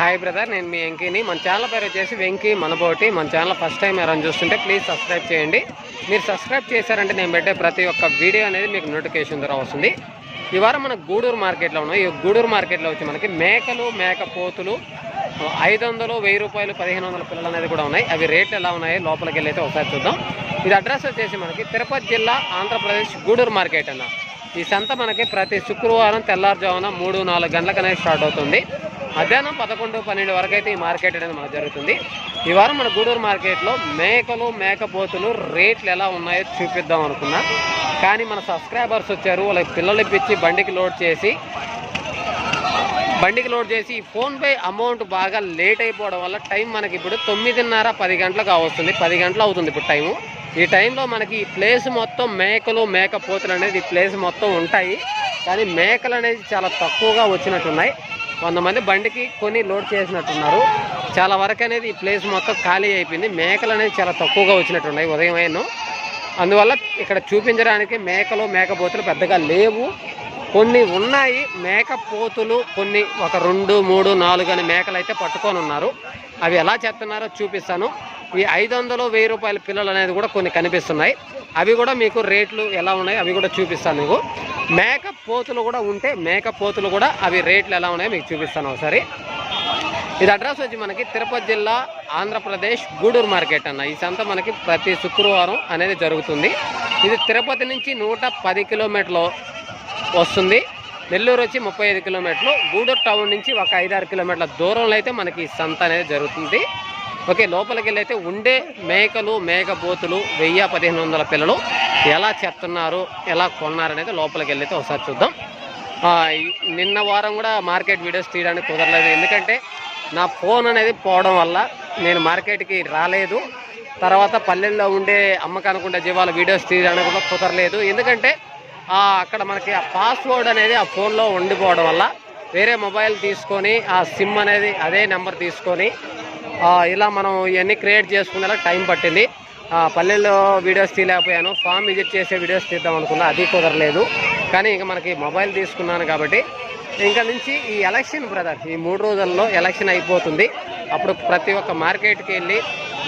Hi brother నేను మీ వెంకీని. మన channel పేరు వచ్చేసి వెంకీ మనబోటి. మన ఛానల్ ఫస్ట్ టైం ఎవరైనా చూస్తుంటే ప్లీజ్ సబ్స్క్రైబ్ చేయండి. మీరు సబ్స్క్రైబ్ చేశారంటే నేను పెట్టే ప్రతి ఒక్క వీడియో అనేది మీకు నోటిఫికేషన్ ద్వారా వస్తుంది. ఈ వారం మన గూడూరు మార్కెట్లో ఉన్నాం. ఈ గూడూరు మార్కెట్లో వచ్చి మనకి మేకలు మేక పోతులు ఐదు వందలు వెయ్యి రూపాయలు పదిహేను వందల పిల్లలు అనేది కూడా ఉన్నాయి. అవి రేట్లు ఎలా ఉన్నాయి? లోపలికి వెళ్ళి అయితే ఒకసారి చూద్దాం. ఇది అడ్రస్ వచ్చేసి మనకి తిరుపతి జిల్లా ఆంధ్రప్రదేశ్ గూడూరు మార్కెట్ అన్న. ఈ సంత మనకి ప్రతి శుక్రవారం తెల్లారుజామున మూడు నాలుగు గంటలకు అనేది స్టార్ట్ అవుతుంది. మధ్యాహ్నం పదకొండు పన్నెండు వరకు అయితే ఈ మార్కెట్ అనేది మనకు జరుగుతుంది. ఈ వారం మన గూడూరు మార్కెట్లో మేకలు మేకపోతులు రేట్లు ఎలా ఉన్నాయో చూపిద్దాం అనుకున్నా. కానీ మన సబ్స్క్రైబర్స్ వచ్చారు వాళ్ళకి పిల్లలు ఇప్పించి బండికి లోడ్ చేసి బండికి లోడ్ చేసి ఈ ఫోన్పే అమౌంట్ బాగా లేట్ అయిపోవడం వల్ల టైం మనకి ఇప్పుడు తొమ్మిదిన్నర పది గంటలకు వస్తుంది. పది గంటలు అవుతుంది ఇప్పుడు టైము. ఈ టైంలో మనకి ఈ ప్లేస్ మొత్తం మేకలు మేకపోతులు అనేది ఈ ప్లేస్ మొత్తం ఉంటాయి. కానీ మేకలు అనేది చాలా తక్కువగా వచ్చినట్టున్నాయి. కొంతమంది బండికి కొని లోడ్ చేసినట్టున్నారు. చాలా వరకు అనేది ఈ ప్లేస్ మొత్తం ఖాళీ అయిపోయింది. మేకలు అనేది చాలా తక్కువగా వచ్చినట్టున్నాయి ఉదయం అయినా అందువల్ల ఇక్కడ చూపించడానికి మేకలు మేకపోతులు పెద్దగా లేవు. కొన్ని ఉన్నాయి మేకపోతులు కొన్ని ఒక రెండు మూడు నాలుగు అని మేకలు అయితే పట్టుకొని ఉన్నారు. అవి ఎలా చేస్తున్నారో చూపిస్తాను. ఈ ఐదు వందలు వెయ్యి రూపాయల పిల్లలు అనేది కూడా కొన్ని కనిపిస్తున్నాయి. అవి కూడా మీకు రేట్లు ఎలా ఉన్నాయి అవి కూడా చూపిస్తాను మీకు. పోతులు కూడా ఉంటే మేకపోతులు కూడా అవి రేట్లు ఎలా ఉన్నాయో మీకు చూపిస్తాను ఒకసారి. ఇది అడ్రస్ వచ్చి మనకి తిరుపతి జిల్లా ఆంధ్రప్రదేశ్ గూడూరు మార్కెట్ అన్న. ఈ సంత మనకి ప్రతి శుక్రవారం అనేది జరుగుతుంది. ఇది తిరుపతి నుంచి నూట పది కిలోమీటర్లు వస్తుంది. నెల్లూరు వచ్చి ముప్పై ఐదు కిలోమీటర్లు. గూడూరు టౌన్ నుంచి ఒక ఐదారు కిలోమీటర్ల దూరంలో అయితే మనకి ఈ సంత అనేది జరుగుతుంది. ఓకే లోపలికి వెళ్ళైతే ఉండే మేకలు మేకపోతులు వెయ్యి పదిహేను వందల పిల్లలు ఎలా చెప్తున్నారు ఎలా కొన్నారనేది లోపలికి వెళ్ళైతే ఒకసారి చూద్దాం. నిన్న వారం కూడా మార్కెట్ వీడియోస్ తీయడానికి కుదరలేదు. ఎందుకంటే నా ఫోన్ అనేది పోవడం వల్ల నేను మార్కెట్కి రాలేదు. తర్వాత పల్లెల్లో ఉండే అమ్మకానికి జీవాల వీడియోస్ తీయడానికి కూడా కుదరలేదు. ఎందుకంటే అక్కడ మనకి ఆ పాస్వర్డ్ అనేది ఆ ఫోన్లో ఉండిపోవడం వల్ల వేరే మొబైల్ తీసుకొని ఆ సిమ్ అనేది అదే నెంబర్ తీసుకొని ఇలా మనం ఇవన్నీ క్రియేట్ చేసుకునేలా టైం పట్టింది. పల్లెల్లో వీడియోస్ తీయలేకపోయాను. ఫామ్ విజిట్ చేసే వీడియోస్ తీద్దాం అనుకున్నా. అది కుదరలేదు. కానీ ఇంకా మనకి మొబైల్ తీసుకున్నాను కాబట్టి ఇంకా నుంచి ఈ ఎలక్షన్ బ్రదర్ ఈ మూడు రోజుల్లో ఎలక్షన్ అయిపోతుంది. అప్పుడు ప్రతి ఒక్క మార్కెట్కి వెళ్ళి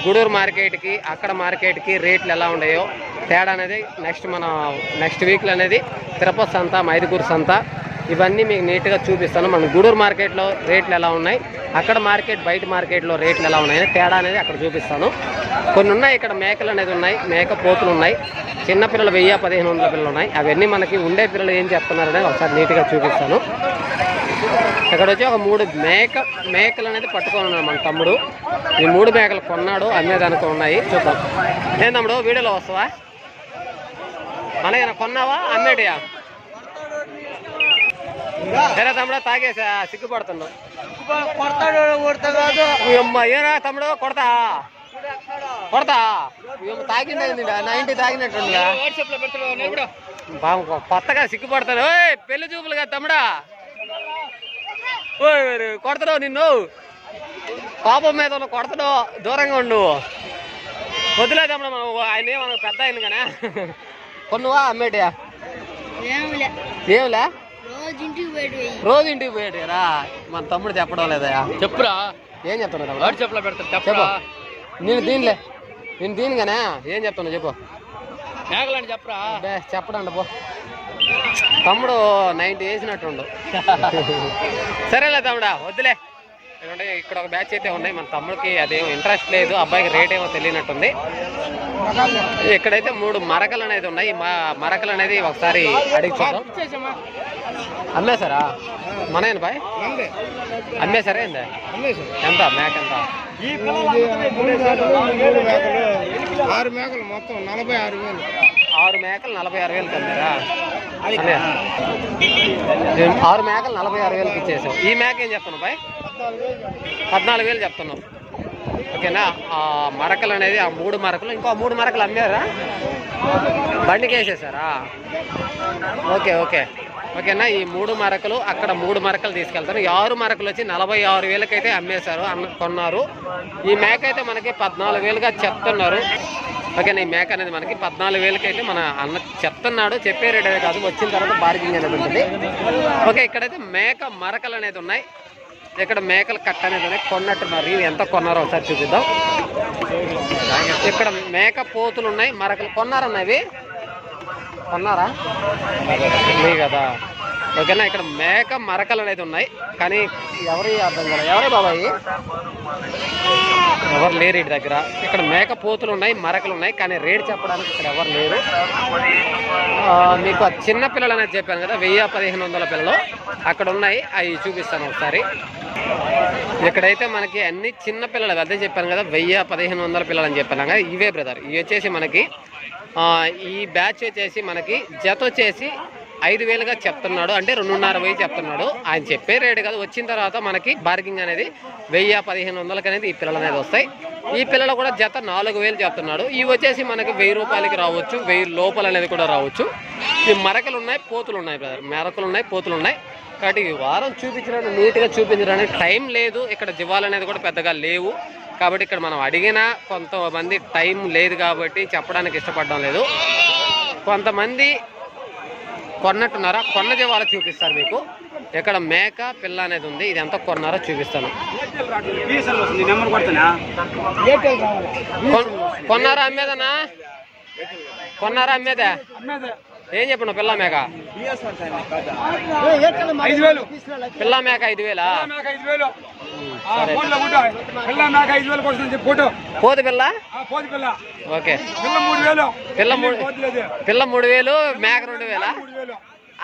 గూడూరు మార్కెట్కి అక్కడ మార్కెట్కి రేట్లు ఎలా ఉన్నాయో తేడా అనేది నెక్స్ట్ మన నెక్స్ట్ వీక్లో అనేది తిరుపతి సంత మైదుకూరు సంత ఇవన్నీ మీకు నీట్గా చూపిస్తాను. మన గూడూరు మార్కెట్లో రేట్లు ఎలా ఉన్నాయి? అక్కడ మార్కెట్ బయట మార్కెట్లో రేట్లు ఎలా ఉన్నాయి తేడా అనేది అక్కడ చూపిస్తాను. కొన్ని ఉన్నాయి ఇక్కడ మేకలు అనేది ఉన్నాయి. మేక పోతులు ఉన్నాయి. చిన్న పిల్లలు వెయ్యి పదిహేను వందల పిల్లలు ఉన్నాయి. అవన్నీ మనకి ఉండే పిల్లలు ఏం చెప్తున్నారు అనేది ఒకసారి నీట్గా చూపిస్తాను. ఇక్కడ వచ్చి ఒక మూడు మేక మేకలు అనేది పట్టుకొని ఉన్నాడు మన తమ్ముడు. ఈ మూడు మేకలు కొన్నాడు అమ్మేదానికి ఉన్నాయి. చూద్దాం. ఏం తమ్ముడు వీడియోలో వస్తావా? అలాగే కొన్నావా? అమ్మేటియా? సరే తమ్ముడు తాగేసా? సిగ్గుపడుతున్నావు. అమ్మ ఏనా తమ్ముడు కొడతా? కొడతా? తాగింది నైన్టీ తాగినట్టుందిగా బాబు కొత్తగా సిగ్గుపడతాను ఓయ్ పెళ్ళి చూపులుగా తమ్ముడా? ఓయ్ కొడతాడు నిన్ను? పాపం మీద ఉన్న కొడతాడు? దూరంగా ఉండు. వదిలే తమ్ముడు మనం ఆయన ఏమన్నా పెద్ద అయింది కానీ కొన్నువా అమ్మేటియా ఏమిలే. ఏమిలే? రోజు ఇంటికి పోయేటిరా మన తమ్ముడు చెప్పడం లేదా చెప్పురా. ఏం చెప్తున్నావు వాడు చెప్పులా పెడతారు చెప్పు. నేను దీనిలే. నేను దీనిగానే. ఏం చెప్తున్నా చెప్పు. మేకలని చెప్పరా. అబ్బే చెప్పడండి పో. తమ్ముడు నైన్టీ వేసినట్టుండు. సరేలే తమ్ముడా వద్దులే. ఎందుకంటే ఇక్కడ ఒక బ్యాచ్ అయితే ఉన్నాయి. మన తమ్ముడికి అదేం ఇంట్రెస్ట్ లేదు అబ్బాయికి రేట్ ఏమో తెలియనట్టుంది. ఇక్కడైతే మూడు మరకలు అనేది ఉన్నాయి. మ- మరకలు అనేది ఒకసారి అడిగి చూద్దాం. అమ్మేశారా మనేనా బాయ్? అమ్మేశారా ఏంది? ఎంత? మేక ఎంత? ఆరు మేకలు మొత్తం నలభై ఆరు వేలు. ఆరు మేకలు నలభై ఆరు అదే. ఏం, ఆరు మేకలు నలభై ఆరు వేలకి ఇచ్చేసావు. ఈ మేక ఏం చెప్తున్నావు బాయ్? పద్నాలుగు వేలు చెప్తున్నారు ఓకేనా? ఆ మరకలు అనేది ఆ మూడు మరకలు ఇంకో మూడు మరకలు అమ్మారా? బండికి వేసేసారా? Okay okay. ఓకేనా? ఈ మూడు మరకలు అక్కడ మూడు మరకలు తీసుకెళ్తారు. ఆరు మరకలు వచ్చి నలభై ఆరు వేలకైతే అమ్మేశారు అన్న కొన్నారు. ఈ మేక అయితే మనకి పద్నాలుగు వేలుగా చెప్తున్నారు. ఓకేనా? ఈ మేక అనేది మనకి పద్నాలుగు వేలకైతే మన అన్న చెప్తున్నాడు. చెప్పే రేట్ కాదు వచ్చిన తర్వాత బార్గింగ్ అనేది ఉంటుంది. ఓకే ఇక్కడైతే మేక మరకలు అనేది ఉన్నాయి. ఇక్కడ మేకలు కట్ట అనేది ఉన్నాయి. కొన్నట్టున్నారు ఇవి ఎంత కొన్నారో ఒకసారి చూపిద్దాం. ఇక్కడ మేక పోతులు ఉన్నాయి మరకలు కొన్నారన్న ఇవి? కొన్నారా? ఇవి కదా. ఓకేనా ఇక్కడ మేక మరకలు అనేది ఉన్నాయి. కానీ ఎవరి అర్థం కదా ఎవరే బాబాయి? ఎవరు లేరు ఇటు దగ్గర. ఇక్కడ మేక పోతులు ఉన్నాయి మరకలు ఉన్నాయి కానీ రేట్ చెప్పడానికి ఇక్కడ ఎవరు లేరు. మీకు చిన్న పిల్లలు అనేది చెప్పాను కదా వెయ్యి పదిహేను వందల పిల్లలు అక్కడ ఉన్నాయి. అవి చూపిస్తాను ఒకసారి. ఇక్కడైతే మనకి అన్ని చిన్న పిల్లలు అదే చెప్పాను కదా వెయ్యి పదిహేను వందల పిల్లలు అని చెప్పాను కదా ఇవే బ్రదర్ ఇవి వచ్చేసి మనకి ఈ బ్యాచ్ వచ్చేసి మనకి జత వచ్చేసి ఐదు వేలుగా చెప్తున్నాడు. అంటే రెండున్నర వెయ్యి చెప్తున్నాడు. ఆయన చెప్పే రేటు కాదు. వచ్చిన తర్వాత మనకి బార్గింగ్ అనేది వెయ్యి పదిహేను వందలకి అనేది ఈ పిల్లలు అనేది వస్తాయి. ఈ పిల్లలు కూడా జత నాలుగు వేలు చెప్తున్నాడు. ఇవి వచ్చేసి మనకి వెయ్యి రూపాయలకి రావచ్చు. వెయ్యి లోపల అనేది కూడా రావచ్చు. ఈ మరకలు ఉన్నాయి పోతులు ఉన్నాయి బ్రదర్ మెరకలు ఉన్నాయి పోతులు ఉన్నాయి. కాబట్టి ఈ వారం చూపించడానికి నీట్గా చూపించడానికి టైం లేదు. ఇక్కడ జివాలు అనేది కూడా పెద్దగా లేవు. కాబట్టి ఇక్కడ మనం అడిగినా కొంతమంది టైం లేదు కాబట్టి చెప్పడానికి ఇష్టపడడం లేదు. కొంతమంది కొన్నట్టున్నారా? కొన్న జీవాలు చూపిస్తారు మీకు. ఇక్కడ మేక పిల్ల అనేది ఉంది. ఇది ఎంత కొన్నారో చూపిస్తాను. కొన్నారా అమ్మేదనా కొన్నారా అమ్మేదా? ఏం చెప్పను పిల్ల మేక? పిల్ల మేక ఐదు వేలా. పిల్ల నాకు ఐదు వేలు కొడుతుంది ఫోటో. పోదు పిల్ల? ఆ, పోదు పిల్ల. ఓకే. పిల్ల మూడు వేలు. పిల్ల మూడు పిల్ల మూడు వేలు మేక రెండు వేలా?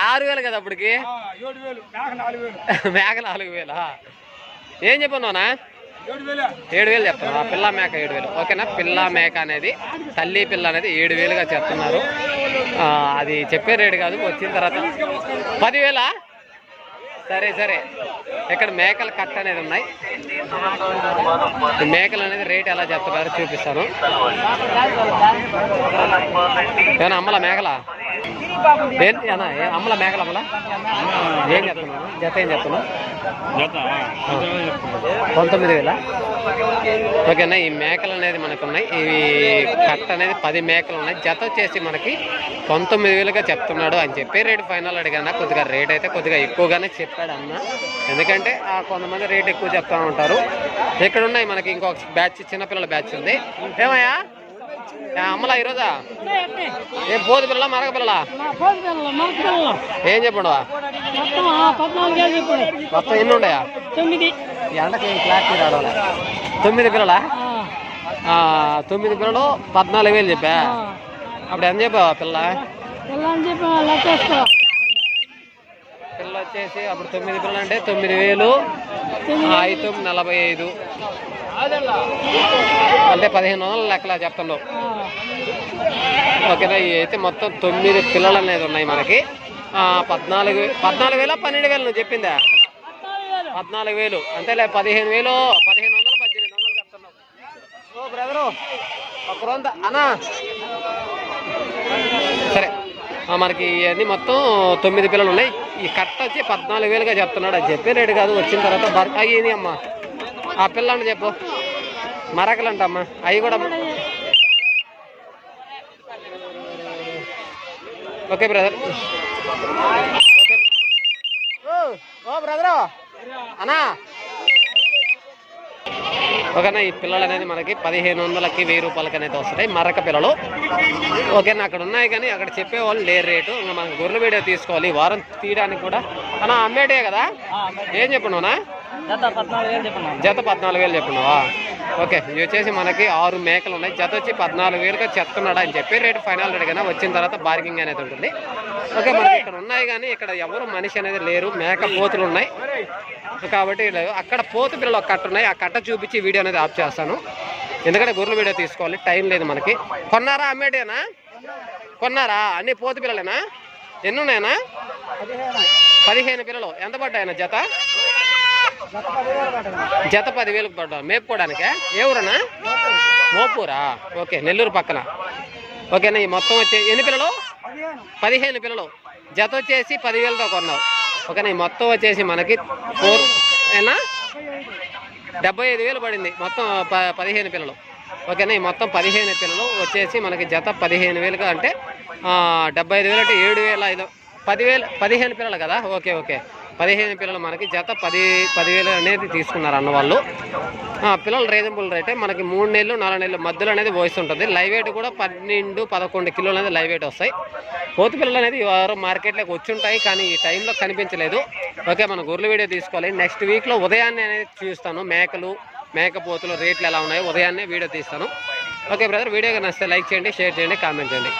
ఆరు వేలు కదా అప్పటికి? మేక నాలుగు వేలా. ఏం చెప్పన్నావునా ఏడు వేలు. చెప్తున్నా పిల్ల మేక ఏడు వేలు. ఓకేనా? పిల్ల మేక అనేది తల్లి పిల్ల అనేది ఏడు వేలుగా చెప్తున్నారు. అది చెప్పే రేటు కాదు వచ్చిన తర్వాత పదివేలా? సరే సరే. ఇక్కడ మేకల కట్ట అనేది ఉన్నాయి. మేకలు అనేది రేట్ ఎలా చెప్తారో చూపిస్తాను. ఏమన్నా అమ్మల మేకలా? ఏంటి అన్న? అమ్మల మేకల అమ్మల? ఏం చెప్తున్నాను జత ఏం చెప్తున్నావు పంతొమ్మిది వేల? ఓకేనా ఈ మేకలు అనేది మనకు ఉన్నాయి. ఇవి కట్ట అనేది పది మేకలు ఉన్నాయి. జత వచ్చేసి మనకి పంతొమ్మిది వేలుగా చెప్తున్నాడు అని చెప్పి రేటు ఫైనల్ అడిగాను కొద్దిగా రేట్ అయితే కొద్దిగా ఎక్కువగానే చెప్పాడు అన్న. ఎందుకంటే ఆ కొంతమంది రేట్ ఎక్కువ చెప్తా ఉంటారు. ఇక్కడ ఉన్నాయి మనకి ఇంకొక బ్యాచ్ చిన్నపిల్లల బ్యాచ్ ఉంది. ఏమయ్యా? అమ్మలా ఈరోజా? ఏ బోధ పిల్లల మరక పిల్లల? ఏం చెప్పండు? మొత్తం ఎన్ని ఉన్నాయా? తొమ్మిది ఎండకి క్లారిటీ రావడం తొమ్మిది పిల్లల? తొమ్మిది పిల్లలు పద్నాలుగు వేలు చెప్పా. అప్పుడు ఎంత చెప్పావా పిల్ల పిల్ల వచ్చేసి అప్పుడు తొమ్మిది పిల్లలు అంటే తొమ్మిది వేలు. ఐదు నలభై ఐదు. అంటే పదిహేను వందల లెక్కలా చెప్తున్నావు. ఓకేనా? అయితే మొత్తం తొమ్మిది పిల్లలు అనేది ఉన్నాయి మనకి. పద్నాలుగు పద్నాలుగు వేల పన్నెండు వేలు నువ్వు చెప్పిందా? పద్నాలుగు వేలు. అంతేలే పదిహేను వేలు పదిహేను వందలు పద్దెనిమిది వందలు చెప్తున్నావు. ఓ బ్రదరు ఒక రొంత అన్నా. సరే. మనకి ఇవన్నీ మొత్తం తొమ్మిది పిల్లలు ఉన్నాయి. ఈ కట్ట వచ్చి పద్నాలుగు వేలుగా చెప్తున్నాడు. అది చెప్పే రేటు కాదు. వచ్చిన తర్వాత బర్ అయ్యి అమ్మా. ఆ పిల్లని చెప్పు. మరకలు అంటమ్మా అవి కూడా ఓకే బ్రదర్. ఓ ఓ బ్రదరు. అన్నా. ఓకేనా ఈ పిల్లలు అనేది మనకి పదిహేను వందలకి వెయ్యి రూపాయలకి అనేది వస్తాయి మరక పిల్లలు. ఓకేనా అక్కడ ఉన్నాయి కానీ అక్కడ చెప్పేవాళ్ళు లేరు రేటు. ఇంకా మనం గొర్రెల వీడియో తీసుకోవాలి వారం తీయడానికి కూడా. అన్నా అమ్మేటే కదా? ఏం చెప్పినావునా? జత పద్నాలుగు వేలు చెప్పినావా ఓకే ఇవి వచ్చేసి మనకి ఆరు మేకలు ఉన్నాయి. జత వచ్చి పద్నాలుగు వేలుగా చెప్తున్నాడు అని చెప్పి రేటు ఫైనల్ అడిగినా వచ్చిన తర్వాత బార్గింగ్ అనేది ఉంటుంది. ఓకే మనకి ఇక్కడ ఉన్నాయి కానీ ఇక్కడ ఎవరు మనిషి అనేది లేరు. మేక పోతులు ఉన్నాయి. కాబట్టి అక్కడ పోతు పిల్లలు ఒక కట్ట ఉన్నాయి. ఆ కట్ట చూపించి వీడియో అనేది ఆఫ్ చేస్తాను. ఎందుకంటే గొర్రెల వీడియో తీసుకోవాలి. టైం లేదు మనకి. కొన్నారా అమ్మేటేనా? కొన్నారా? అన్ని పోతు పిల్లలేనా? ఎన్ని ఉన్నాయనా పదిహేను పిల్లలు. ఎంత పడ్డాయన జత? జత పదివేలకు పడ్డా. మేపుకోవడానికే? ఏ ఊరనా? మోపూరా? ఓకే నెల్లూరు పక్కన. ఓకేనా ఈ మొత్తం వచ్చే ఎన్ని పిల్లలు? పదిహేను పిల్లలు. జత వచ్చేసి పదివేలతో కొన్నావు. ఓకేనా ఈ మొత్తం వచ్చేసి మనకి ఫోర్ ఏనా? డెబ్బై ఐదు వేలు పడింది. మొత్తం ప పదిహేను పిల్లలు. ఓకేనా ఈ మొత్తం పదిహేను పిల్లలు వచ్చేసి మనకి జత పదిహేను వేలుగా అంటే డెబ్బై ఐదు వేలు అంటే ఏడు వేల ఐదు పదివేలు పదిహేను పిల్లలు కదా? Okay okay. పదిహేను పిల్లలు మనకి జత పది పదివేలు అనేది తీసుకున్నారు అన్న వాళ్ళు. ఆ, పిల్లలు రీజనబుల్ రేటే మనకి మూడు నెలలు నాలుగు నెలలు మధ్యలో అనేది పోయిస్తుంటుంది ఉంటుంది. లైవ్ వెయిట్ కూడా పన్నెండు పదకొండు కిలోలు అనేది లైవ్ వెయిట్ వస్తాయి. పోతు పిల్లలు అనేది వారు మార్కెట్లోకి వచ్చి ఉంటాయి కానీ ఈ టైంలో కనిపించలేదు. ఓకే మనం గొర్రెల వీడియో తీసుకోవాలి. నెక్స్ట్ వీక్లో ఉదయాన్నే అనేది చూస్తాను. మేకలు మేకపోతులు రేట్లు ఎలా ఉన్నాయో ఉదయాన్నే వీడియో తీస్తాను. ఓకే బ్రదర్ వీడియో నచ్చితే లైక్ చేయండి షేర్ చేయండి కామెంట్ చేయండి.